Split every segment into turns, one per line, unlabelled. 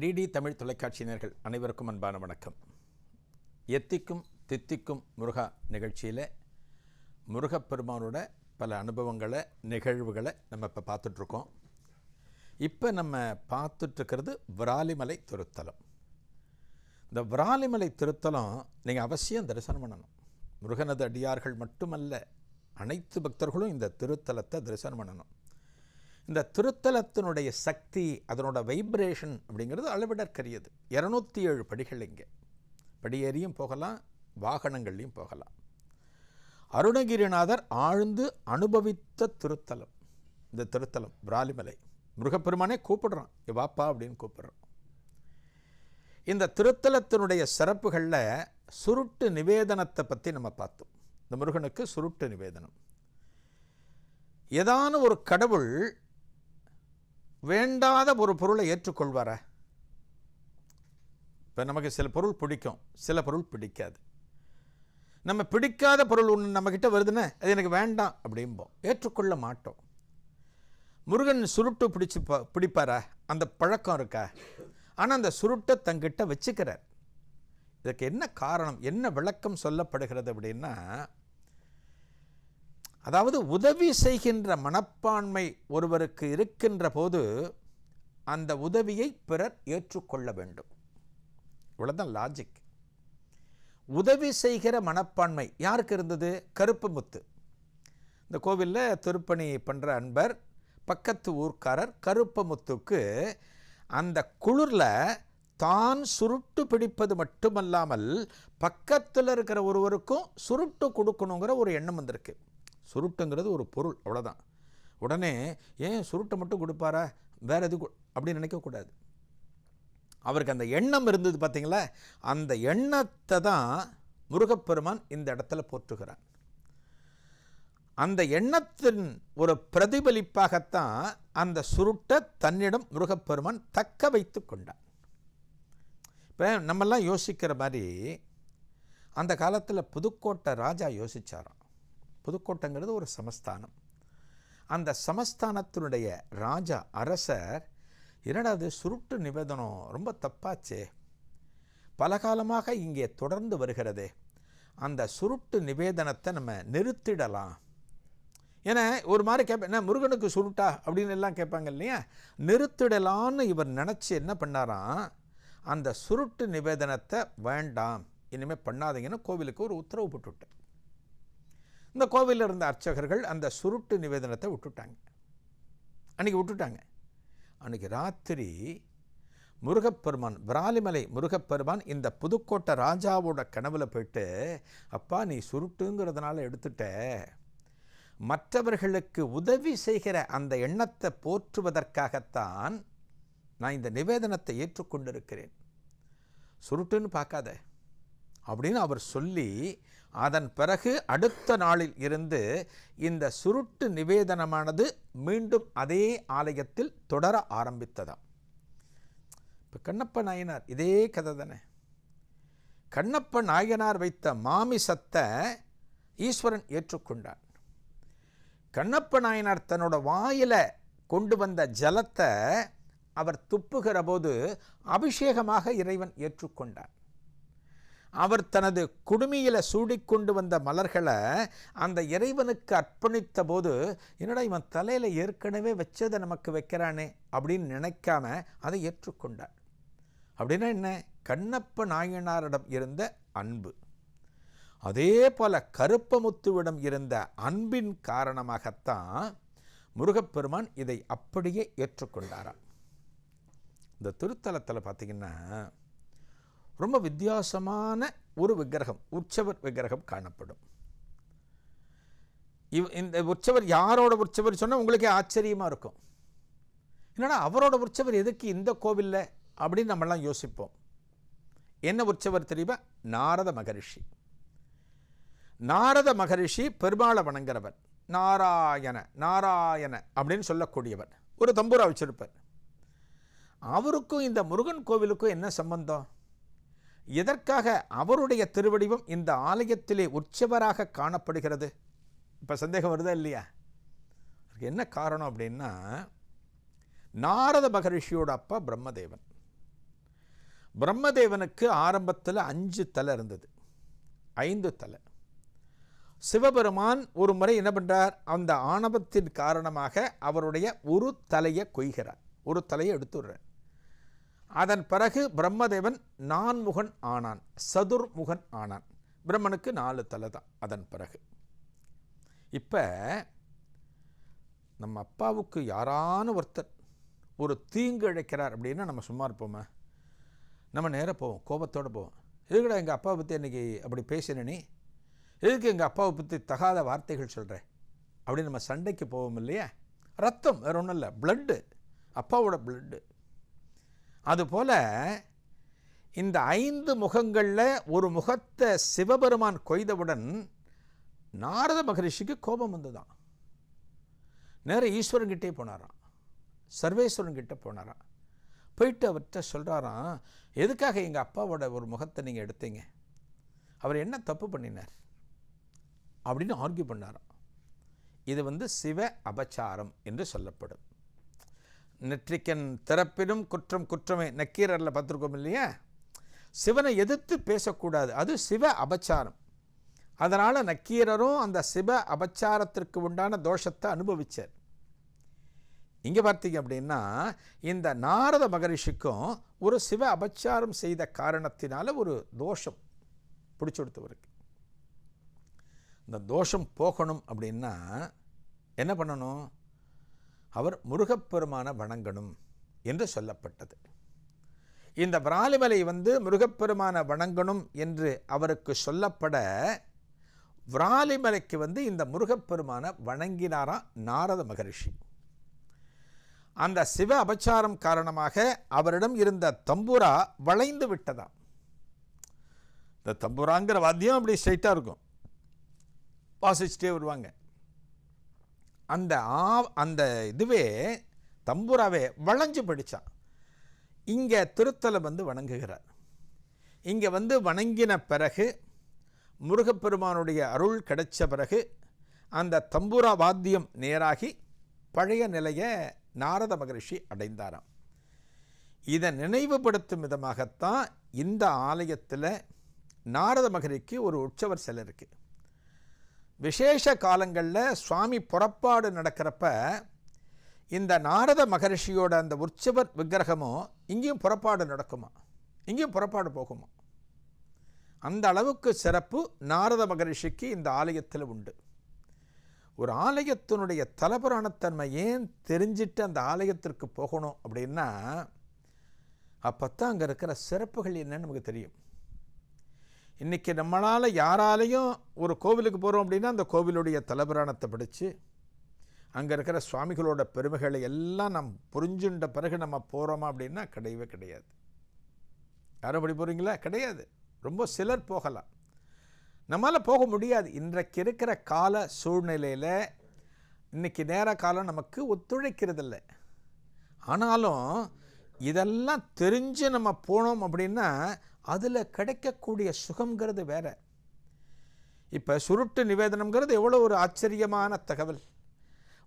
DD Tamil தொலைக்காட்சியினர்கள் அனைவருக்கும் அன்பான வணக்கம். எத்திக்கும் தித்திக்கும் முருகா நிகழ்ச்சியில் முருகப்பெருமானோட பல அனுபவங்களை நிகழ்வுகளை நம்ம இப்போ பார்த்துட்ருக்கோம். இப்போ நம்ம பார்த்துட்ருக்கிறது விராலிமலை திருத்தலம். இந்த விராலிமலை திருத்தலம் நீங்கள் அவசியம் தரிசனம் பண்ணணும். முருகனது அடியார்கள் மட்டுமல்ல அனைத்து பக்தர்களும் இந்த திருத்தலத்தை தரிசனம் பண்ணணும். இந்த திருத்தலத்தினுடைய சக்தி அதனோட வைப்ரேஷன் அப்படிங்கிறது அளவிடற்கரியது. இரநூத்தி ஏழு படிகள் இங்கே. படியேறியும் போகலாம் வாகனங்கள்லையும் போகலாம். அருணகிரிநாதர் ஆழ்ந்து அனுபவித்த திருத்தலம். இந்த திருத்தலம் பிராலிமலை முருகப்பெருமானே கூப்பிடுறான் வாப்பா அப்படின்னு கூப்பிடுறான். இந்த திருத்தலத்தினுடைய சிறப்புகளில் சுருட்டு நிவேதனத்தை பற்றி நம்ம பார்த்தோம். இந்த முருகனுக்கு சுருட்டு நிவேதனம். ஏதான ஒரு கடவுள் வேண்டாத ஒரு பொருளை ஏற்றுக்கொள்வாரா? இப்போ நமக்கு சில பொருள் பிடிக்கும். சில பொருள் பிடிக்காது. நம்ம பிடிக்காத பொருள் ஒன்று நம்மக்கிட்ட வருதுன்னா அது எனக்கு வேண்டாம் அப்படிம்போம் ஏற்றுக்கொள்ள மாட்டோம். முருகன் சுருட்டு பிடிச்சி பிடிப்பாரா? அந்த பழக்கம் இருக்கா? ஆனால் அந்த சுருட்டை தங்கிட்ட வச்சுக்கிறார். இதுக்கு என்ன காரணம்? என்ன விளக்கம் சொல்லப்படுகிறது அப்படின்னா அதாவது உதவி செய்கின்ற மனப்பான்மை ஒருவருக்கு இருக்கின்ற போது அந்த உதவியை பிறர் ஏற்றுக்கொள்ள வேண்டும். இவ்வளோதான் லாஜிக் உதவி செய்கிற மனப்பான்மை யாருக்கு இருந்தது? கருப்பு முத்து. இந்த கோவிலில் திருப்பணி பண்ணுற அன்பர் பக்கத்து ஊர்க்காரர் கருப்பமுத்துக்கு அந்த குளிரில் தான் சுருட்டு பிடிப்பது மட்டுமல்லாமல் பக்கத்தில் இருக்கிற ஒருவருக்கும் சுருட்டு கொடுக்கணுங்கிற ஒரு எண்ணம் வந்திருக்கு. சுருட்டுங்கிறது ஒரு பொருள் அவ்வளோதான் உடனே ஏன் சுருட்டை மட்டும் கொடுப்பாரா? வேற எது அப்படின்னு நினைக்கக்கூடாது அவருக்கு அந்த எண்ணம் இருந்தது பார்த்தீங்களா அந்த எண்ணத்தை தான் முருகப்பெருமான் இந்த இடத்துல போற்றுகிறான் அந்த எண்ணத்தின் ஒரு பிரதிபலிப்பாகத்தான் அந்த சுருட்டை தன்னிடம் முருகப்பெருமான் தக்க வைத்து கொண்டான் இப்போ நம்மெல்லாம் யோசிக்கிற மாதிரி அந்த காலத்தில் புதுக்கோட்டை ராஜா யோசிச்சாராம். புதுக்கோட்டைங்கிறது ஒரு சமஸ்தானம். அந்த சமஸ்தானத்தினுடைய ராஜா அரசர் என்னடா சுருட்டு நிவேதனம் ரொம்ப தப்பாச்சே. பல காலமாக இங்கே தொடர்ந்து வருகிறதே. அந்த சுருட்டு நிவேதனத்தை நம்ம நிறுத்திடலாம். ஏன்னா ஒரு மாதிரி கேட்பேன் என்ன முருகனுக்கு சுருட்டா? அப்படின்னு எல்லாம் கேட்பாங்க இல்லையா? நிறுத்திடலான்னு இவர் நினச்சி என்ன பண்ணாராம் அந்த சுருட்டு நிவேதனத்தை வேண்டாம் இனிமேல் பண்ணாதீங்கன்னு கோவிலுக்கு ஒரு உத்தரவு போட்டுவிட்டேன் இந்த கோவிலில் இருந்த அர்ச்சகர்கள் அந்த சுருட்டு நிவேதனத்தை விட்டுட்டாங்க. அன்றைக்கி விட்டுட்டாங்க. அன்றைக்கி ராத்திரி முருகப்பெருமான் விராலிமலை முருகப்பெருமான் இந்த புதுக்கோட்டை ராஜாவோட கனவுல போயிட்டு அப்பா நீ சுருட்டுங்கிறதுனால எடுத்துட்ட. மற்றவர்களுக்கு உதவி செய்கிற அந்த எண்ணத்தை போற்றுவதற்காகத்தான் நான் இந்த நிவேதனத்தை ஏற்றுக்கொண்டிருக்கிறேன். சுருட்டுன்னு பார்க்காத. அப்படின்னு அவர் சொல்லி அதன் பிறகு அடுத்த நாளில் இருந்து இந்த சுருட்டு நிவேதனமானது மீண்டும் அதே ஆலயத்தில் தொடர ஆரம்பித்ததாம். இப்போ கண்ணப்ப நாயனார் இதே கதை தானே. கண்ணப்ப நாயனார் வைத்த மாமிசத்தை ஈஸ்வரன் ஏற்றுக்கொண்டான். கண்ணப்ப நாயனார் தன்னோட வாயில கொண்டு வந்த ஜலத்தை அவர் துப்புகிற போது அபிஷேகமாக இறைவன் ஏற்றுக்கொண்டார் அவர் தனது குடுமியில் சூடிக்கொண்டு வந்த மலர்களை அந்த இறைவனுக்கு அர்ப்பணித்த போது என்னடா இவன் தலையில் ஏற்கனவே வச்சதை நமக்கு வைக்கிறானே அப்படின்னு நினைக்காம அதை ஏற்றுக்கொண்டார். அப்படின்னா என்ன? கண்ணப்ப நாயனாரிடம் இருந்த அன்பு. அதே போல கருப்பமுத்துவிடம் இருந்த அன்பின் காரணமாகத்தான் முருகப்பெருமான் இதை அப்படியே ஏற்றுக்கொண்டாராம். இந்த திருத்தலத்தில் பார்த்தீங்கன்னா ரொம்ப வித்தியாசமான ஒரு விக்கிரகம் உற்சவர் விக்கிரகம் காணப்படும். இவ் இந்த உற்சவர் யாரோட உற்சவர் சொன்னால் உங்களுக்கே ஆச்சரியமாக இருக்கும். என்னடா அவரோட உற்சவர் எதுக்கு இந்த கோவிலில் அப்படின்னு நம்மளாம் யோசிப்போம். என்ன உற்சவர் தெரியுமா? நாரத மகரிஷி. நாரத மகரிஷி பெருமாளை வணங்குறவர். நாராயண நாராயண அப்படின்னு சொல்லக்கூடியவர். ஒரு தம்பூரா வச்சிருப்பார். அவருக்கும் இந்த முருகன் கோவிலுக்கும் என்ன சம்பந்தம்? எதற்காக அவருடைய திருவடிவம் இந்த ஆலயத்திலே உற்சவராக காணப்படுகிறது? இப்போ சந்தேகம் வருதா இல்லையா? அதுக்கு என்ன காரணம் அப்படின்னா நாரத மகரிஷியோட அப்பா பிரம்மதேவன். பிரம்மதேவனுக்கு ஆரம்பத்தில் அஞ்சு தலை இருந்தது. ஐந்து தலை. சிவபெருமான் ஒரு முறை என்ன பண்ணுறார் அந்த ஆணவத்தின் காரணமாக அவருடைய ஒரு தலையை கொய்கிறார். ஒரு தலையை எடுத்துடுறார் அதன் பிறகு பிரம்மதேவன் நான்முகன் ஆனான் சதுர்முகன் ஆனான். பிரம்மனுக்கு நாலு தலை தான் அதன் பிறகு. இப்போ நம்ம அப்பாவுக்கு யாரான ஒருத்தர் ஒரு தீங்கு இழைக்கிறார் அப்படின்னா நம்ம சும்மா இருப்போமே? நம்ம நேராக போவோம் கோபத்தோடு போவோம். எதுக்குடா எங்கள் அப்பாவை பற்றி இன்றைக்கி அப்படி பேசின நீ? எதுக்கு எங்கள் அப்பாவை பற்றி தகாத வார்த்தைகள் சொல்கிறேன் அப்படின்னு நம்ம சண்டைக்கு போவோம் இல்லையா? ரத்தம் வேற ஒன்றும் இல்லை பிளட்டு அப்பாவோட பிளட்டு அதுபோல் இந்த ஐந்து முகங்களில் ஒரு முகத்தை சிவபெருமான் கொய்தவுடன் நாரத மகரிஷிக்கு கோபம் வந்துதான் நேர ஈஸ்வரன் கிட்டே போனாராம். சர்வேஸ்வரன்கிட்ட போனாராம். போயிட்டு அவர்கிட்ட சொல்கிறாராம் எதுக்காக எங்கள் அப்பாவோட ஒரு முகத்தை நீங்கள் எடுத்தீங்க? அவர் என்ன தப்பு பண்ணினார்? அப்படின்னு ஆர்கியூ பண்ணாராம். இது வந்து சிவ அபச்சாரம் என்று சொல்லப்படும். நெற்றிக்கன் திறப்பினும் குற்றம் குற்றமே. நக்கீரரில் பார்த்துருக்கோம் இல்லையா? சிவனை எதிர்த்து பேசக்கூடாது. அது சிவ அபச்சாரம். அதனால் நக்கீரரும் அந்த சிவ அபச்சாரத்திற்கு உண்டான தோஷத்தை அனுபவித்தார் இங்கே பார்த்தீங்க அப்படின்னா இந்த நாரத மகரிஷிக்கும் ஒரு சிவ அபச்சாரம் செய்த காரணத்தினால ஒரு தோஷம் பிடிச்சி கொடுத்தவருக்கு. இந்த தோஷம் போகணும் அப்படின்னா என்ன பண்ணணும்? அவர் முருகப்பெருமான வணங்கணும் என்று சொல்லப்பட்டது. இந்த விராலிமலை வந்து முருகப்பெருமான வணங்கணும் என்று அவருக்கு சொல்லப்பட விராலிமலைக்கு வந்து இந்த முருகப்பெருமான வணங்கினாராம் நாரத மகரிஷி. அந்த சிவ அபச்சாரம் காரணமாக அவரிடம் இருந்த தம்புரா வளைந்து விட்டதாம். இந்த தம்புராங்கிற வாத்தியம் அப்படி ஸ்ட்ரைட்டாக இருக்கும். வாசிச்சுட்டே வருவாங்க. அந்த ஆ அந்த இதுவே தம்புராவே வளைஞ்சு படித்தான் இங்கே திருத்தலை வந்து வணங்குகிறார். இங்கே வந்து வணங்கின பிறகு முருகப்பெருமானுடைய அருள் கிடைச்ச பிறகு அந்த தம்புரா வாத்தியம் நேராகி பழைய நிலையை நாரத மகரிஷி அடைந்தாராம். இதை நினைவுபடுத்தும் விதமாகத்தான் இந்த ஆலயத்தில் நாரத மகரிக்கு ஒரு உற்சவர் சிலை இருக்குது விசேஷ காலங்களில் சுவாமி புறப்பாடு நடக்கிறப்ப இந்த நாரத மகரிஷியோட அந்த உற்சவர் விக்கிரகமும் இங்கேயும் புறப்பாடு நடக்குமா? இங்கேயும் புறப்பாடு போகுமா? அந்த அளவுக்கு சிறப்பு நாரத மகரிஷிக்கு இந்த ஆலயத்தில் உண்டு. ஒரு ஆலயத்தினுடைய தலபுராணத்தன்மை ஏன் தெரிஞ்சிட்டு அந்த ஆலயத்திற்கு போகணும் அப்படின்னா அப்போ தான் அங்கே இருக்கிற சிறப்புகள் என்னன்னு நமக்கு தெரியும். இன்றைக்கி நம்மளால் யாராலையும் ஒரு கோவிலுக்கு போகிறோம் அப்படின்னா அந்த கோவிலுடைய தலபுராணத்தை படித்து அங்கே இருக்கிற சுவாமிகளோட பெருமைகளை எல்லாம் நம் புரிஞ்சுண்ட பிறகு நம்ம போகிறோமா அப்படின்னா கிடையவே கிடையாது. யாரும் அப்படி போகிறீங்களா கிடையாது. ரொம்ப சிலர் போகலாம். நம்மளால் போக முடியாது. இன்றைக்கு இருக்கிற கால சூழ்நிலையில் இன்றைக்கி நேர காலம் நமக்கு ஒத்துழைக்கிறதில்ல. ஆனாலும் இதெல்லாம் தெரிஞ்சு நம்ம போனோம் அப்படின்னா அதில் கிடைக்கக்கூடிய சுகங்கிறது வேற. இப்போ சுருட்டு நிவேதனம்ங்கிறது எவ்வளோ ஒரு ஆச்சரியமான தகவல்.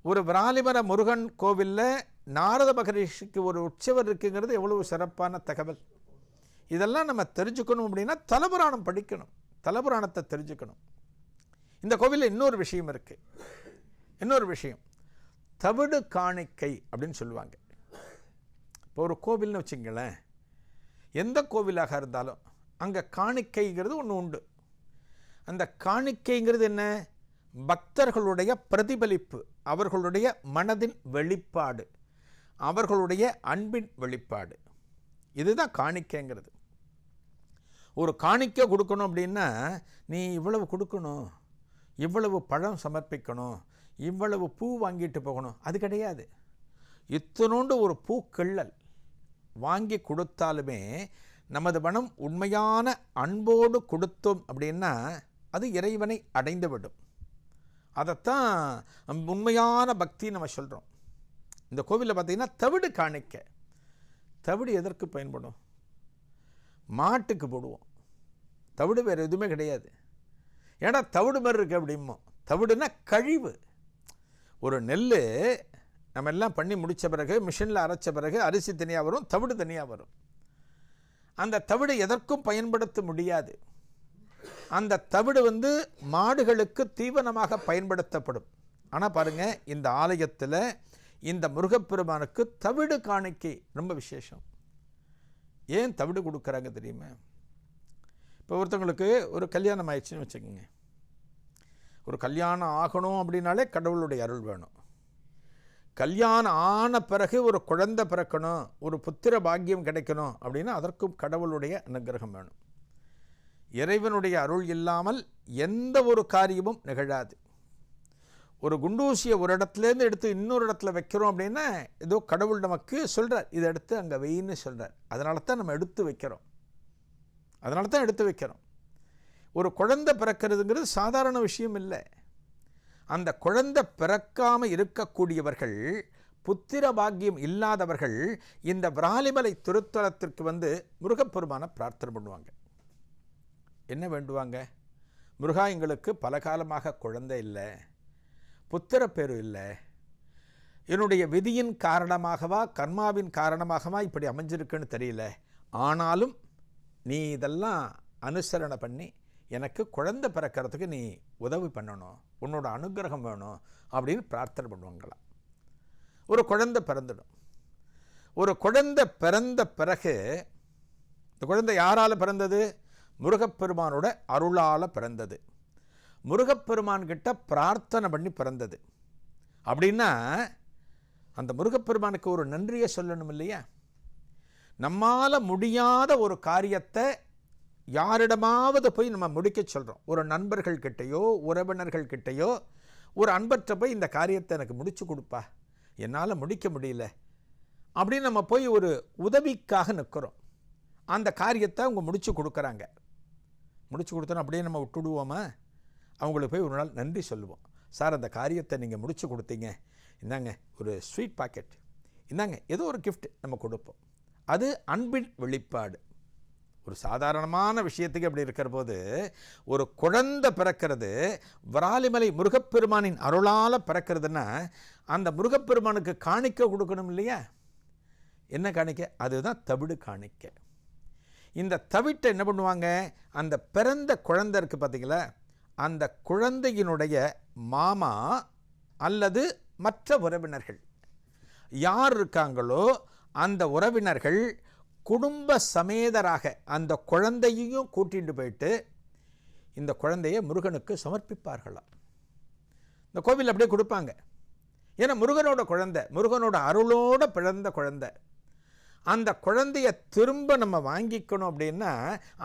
ஒரு விராலிமர முருகன் கோவிலில் நாரத மகரிஷிக்கு ஒரு உற்சவர் இருக்குங்கிறது எவ்வளவு சிறப்பான தகவல். இதெல்லாம் நம்ம தெரிஞ்சுக்கணும் அப்படின்னா தலபுராணம் படிக்கணும். தலபுராணத்தை தெரிஞ்சுக்கணும். இந்த கோவிலில் இன்னொரு விஷயம் இருக்குது இன்னொரு விஷயம். தவிடு காணிக்கை அப்படின்னு சொல்லுவாங்க. இப்போ ஒரு கோவில்னு வச்சுங்களேன். எந்த கோவிலாக இருந்தாலும் அங்கே காணிக்கைங்கிறது ஒன்று உண்டு. அந்த காணிக்கைங்கிறது என்ன? பக்தர்களுடைய பிரதிபலிப்பு அவர்களுடைய மனதின் வெளிப்பாடு அவர்களுடைய அன்பின் வெளிப்பாடு. இதுதான் காணிக்கைங்கிறது. ஒரு காணிக்கை கொடுக்கணும் அப்படின்னா நீ இவ்வளவு கொடுக்கணும் இவ்வளவு பழம் சமர்ப்பிக்கணும் இவ்வளவு பூ வாங்கிட்டு போகணும் அது கிடையாது. இத்தனோண்டு ஒரு பூக்கிள்ளல் வாங்கி கொடுத்தாலுமே நமது மனம் உண்மையான அன்போடு கொடுத்தோம் அப்படின்னா அது இறைவனை அடைந்து விடும் அதைத்தான் உண்மையான பக்தி நம்ம சொல்கிறோம் இந்த கோவிலில் பார்த்திங்கன்னா தவிடு காணிக்க. தவிடு எதற்கு பயன்படும்? மாட்டுக்கு போடுவோம். தவிடு வேறு எதுவுமே கிடையாது. ஏன்னா தவிடு மாதிரி இருக்குது அப்படிமோ தவிடுனா கழிவு. ஒரு நெல் நம்ம எல்லாம் பண்ணி முடித்த பிறகு மிஷினில் அரைச்ச பிறகு அரிசி தனியாக வரும் தவிடு தனியாக வரும். அந்த தவிடு எதற்கும் பயன்படுத்த முடியாது. அந்த தவிடு வந்து மாடுகளுக்கு தீவனமாக பயன்படுத்தப்படும். ஆனால் பாருங்கள் இந்த ஆலயத்தில் இந்த முருகப்பெருமானுக்கு தவிடு காணிக்கை ரொம்ப விசேஷம். ஏன் தவிடு கொடுக்குறாங்க தெரியுமா? இப்போ ஒருத்தவங்களுக்கு ஒரு கல்யாணம் ஆயிடுச்சுன்னு வச்சுக்கோங்க. ஒரு கல்யாணம் ஆகணும் அப்படின்னாலே கடவுளுடைய அருள் வேணும். கல்யாணம் ஆன பிறகு ஒரு குழந்தை பிறக்கணும் ஒரு புத்திர பாக்கியம் கிடைக்கணும் அப்படின்னா அதற்கும் கடவுளுடைய அனுகிரகம் வேணும். இறைவனுடைய அருள் இல்லாமல் எந்த ஒரு காரியமும் நிகழாது. ஒரு குண்டூசியை ஒரு இடத்துலேருந்து எடுத்து இன்னொரு இடத்துல வைக்கிறோம் அப்படின்னா ஏதோ கடவுள் நமக்கு சொல்கிறார் இதை எடுத்து அங்கே வெயின்னு சொல்கிறார் அதனால தான் நம்ம எடுத்து வைக்கிறோம். அதனால தான் எடுத்து வைக்கிறோம். ஒரு குழந்தை பிறக்கிறதுங்கிறது சாதாரண விஷயம் இல்லை. அந்த குழந்தை பிறக்காமல் இருக்கக்கூடியவர்கள் புத்திர பாக்கியம் இல்லாதவர்கள் இந்த விராலிமலை திருத்தலத்திற்கு வந்து முருகப்பெருமான பிரார்த்தனை பண்ணுவாங்க. என்ன வேண்டுவாங்க? முருகா எங்களுக்கு பல காலமாக குழந்தை இல்லை புத்திர பேரு இல்லை என்னுடைய விதியின் காரணமாகவா கர்மாவின் காரணமாகவா இப்படி அமைஞ்சிருக்குன்னு தெரியல. ஆனாலும் நீ இதெல்லாம் அனுசரணை பண்ணி எனக்கு குழந்தை பிறக்கிறதுக்கு நீ உதவி பண்ணணும் உன்னோட அனுகிரகம் வேணும் அப்படின்னு பிரார்த்தனை பண்ணுவாங்களாம். ஒரு குழந்தை பிறந்துடும். ஒரு குழந்தை பிறந்த பிறகு இந்த குழந்தை யாரால் பிறந்தது? முருகப்பெருமானோட அருளால் பிறந்தது. முருகப்பெருமான்கிட்ட பிரார்த்தனை பண்ணி பிறந்தது. அப்படின்னா அந்த முருகப்பெருமானுக்கு ஒரு நன்றியை சொல்லணும் இல்லையா? நம்மால் முடியாத ஒரு காரியத்தை யாரிடமாவது போய் நம்ம முடிக்க சொல்கிறோம் ஒரு நண்பர்கள் கிட்டேயோ உறவினர்கள் கிட்டேயோ ஒரு அன்பற்ற போய் இந்த காரியத்தை எனக்கு முடிச்சு கொடுப்பா. என்னால் முடிக்க முடியல. அப்படின்னு நம்ம போய் ஒரு உதவிக்காக நிற்கிறோம் அந்த காரியத்தை அவங்க முடிச்சு கொடுக்குறாங்க. முடிச்சு கொடுத்தோன்னா அப்படியே நம்ம விட்டுடுவோமா? அவங்களுக்கு போய் ஒரு நாள் நன்றி சொல்லுவோம். சார் அந்த காரியத்தை நீங்கள் முடிச்சு கொடுத்தீங்க. இந்தாங்க ஒரு ஸ்வீட் பாக்கெட். இந்தாங்க ஏதோ ஒரு கிஃப்ட் நம்ம கொடுப்போம். அது அன்பின் வெளிப்பாடு. ஒரு சாதாரணமான விஷயத்துக்கு அப்படி இருக்கிற போது ஒரு குழந்தை பிறக்கிறது வராலிமலை முருகப்பெருமானின் அருளால் பிறக்கிறதுன்னா அந்த முருகப்பெருமானுக்கு காணிக்க கொடுக்கணும் இல்லையா? என்ன காணிக்க? அதுதான் தவிடு காணிக்க. இந்த தவிட்டை என்ன பண்ணுவாங்க? அந்த பிறந்த குழந்தை இருக்குது பார்த்தீங்களா? அந்த குழந்தையினுடைய மாமா அல்லது மற்ற உறவினர்கள். யார் இருக்காங்களோ அந்த உறவினர்கள் குடும்ப சமேதராக அந்த குழந்தையையும் கூட்டிட்டு போயிட்டு இந்த குழந்தையை முருகனுக்கு சமர்ப்பிப்பார்களாம். இந்த கோவில் அப்படியே கொடுப்பாங்க. ஏன்னா முருகனோட குழந்தை முருகனோட அருளோட பிறந்த குழந்தை. அந்த குழந்தைய திரும்ப நம்ம வாங்கிக்கணும் அப்படின்னா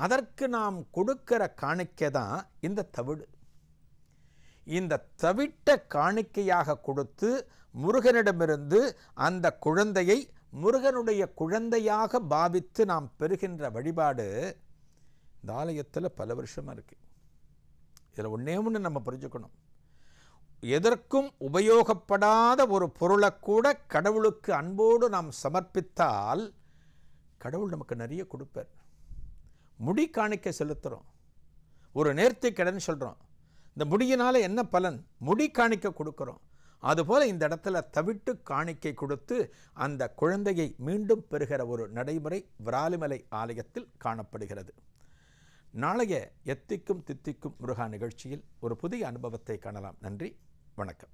அதற்கு நாம் கொடுக்கிற காணிக்கை தான் இந்த தவிடு. இந்த தவிட்ட காணிக்கையாக கொடுத்து முருகனிடமிருந்து அந்த குழந்தையை முருகனுடைய குழந்தையாக பாவித்து நாம் பெறுகின்ற வழிபாடு இந்த ஆலயத்தில் பல வருஷமாக இருக்குது இதில் ஒன்றே ஒன்று நம்ம புரிஞ்சுக்கணும். எதற்கும் உபயோகப்படாத ஒரு பொருளை கூட கடவுளுக்கு அன்போடு நாம் சமர்ப்பித்தால் கடவுள் நமக்கு நிறைய கொடுப்பார். முடி காணிக்க செலுத்துகிறோம் ஒரு நேர்த்தி கடன் சொல்கிறோம் இந்த முடியினால் என்ன பலன்? முடி காணிக்க கொடுக்குறோம். அதுபோல் இந்த இடத்துல தவிட்டு காணிக்கை கொடுத்து அந்த குழந்தையை மீண்டும் பெறுகிற ஒரு நடைமுறை விராலிமலை ஆலயத்தில் காணப்படுகிறது. நாளைய எத்திக்கும் தித்திக்கும் முருகா நிகழ்ச்சியில் ஒரு புதிய அனுபவத்தை காணலாம். நன்றி வணக்கம்.